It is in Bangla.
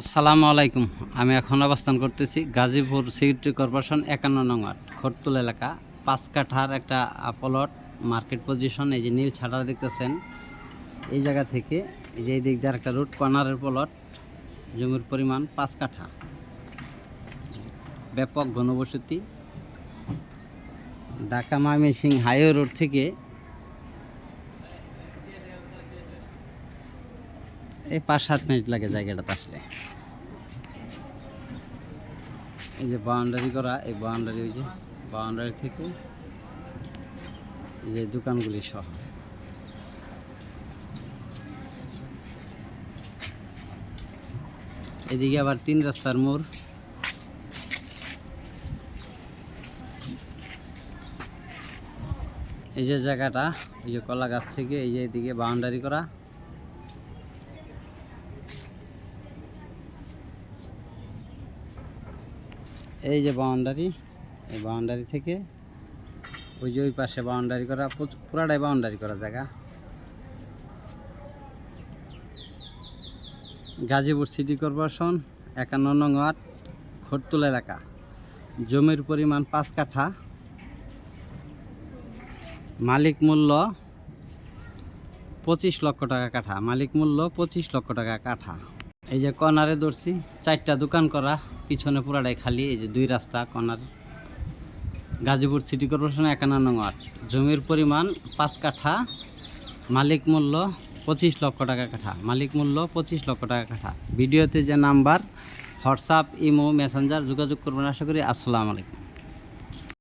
আসসালামু আলাইকুম। আমি এখন অবস্থান করতেছি গাজীপুর সিকিউরিটি কর্পোরেশন একান্ন নং ওয়ার্ড, খরতুল এলাকা পাঁচ কাঠার একটা প্লট মার্কেট পজিশন এই যে নীল ছাড়া দেখতেছেন। এই জায়গা থেকে এই যে এই দিক দিয়ে একটা রুট কর্নারের প্লট জমির পরিমাণ পাঁচ কাঠা ব্যাপক ঘনবসতি। ঢাকা ময়মনসিং হাইওয়ে রোড থেকে এই পাঁচ সাত মিনিট লাগে জায়গাটাতে আসলে। এই যে বাউন্ডারি করা, এই বাউন্ডারি ওই যে বাউন্ডারি থেকে যে দোকানগুলি সহ। এদিকে আবার তিন রাস্তার মোড়। এই যে জায়গাটা, এই যে কলা গাছ থেকে এই যে এদিকে বাউন্ডারি করা। এই যে বাউন্ডারি এই বাউন্ডারি থেকে ওই যে ওই পাশে বাউন্ডারি করা পুরাটাই বাউন্ডারি করা জায়গা। গাজীপুর সিটি কর্পোরেশন একান্ন নং ওয়ার্ড, খরতুল এলাকা। জমির পরিমাণ পাঁচ কাঠা। মালিক মূল্য পঁচিশ লক্ষ টাকা কাঠা। মালিক মূল্য পঁচিশ লক্ষ টাকা কাঠা। এই যে কর্নারে ধরছি, চারটা দোকান করা। পিছনে পুরাটাই খালি, এই যে দুই রাস্তা, কর্নার। গাজীপুর সিটি কর্পোরেশন একান্ন নং ওয়ার্ড। জমির পরিমাণ পাঁচ কাঠা, মালিক মূল্য পঁচিশ লক্ষ টাকা কাঠা। মালিক মূল্য পঁচিশ লক্ষ টাকা কাঠা। ভিডিওতে যে নাম্বার, হোয়াটসঅ্যাপ, ইমো, মেসেঞ্জার যোগাযোগ করবেন। আশা করি আসসালামু আলাইকুম।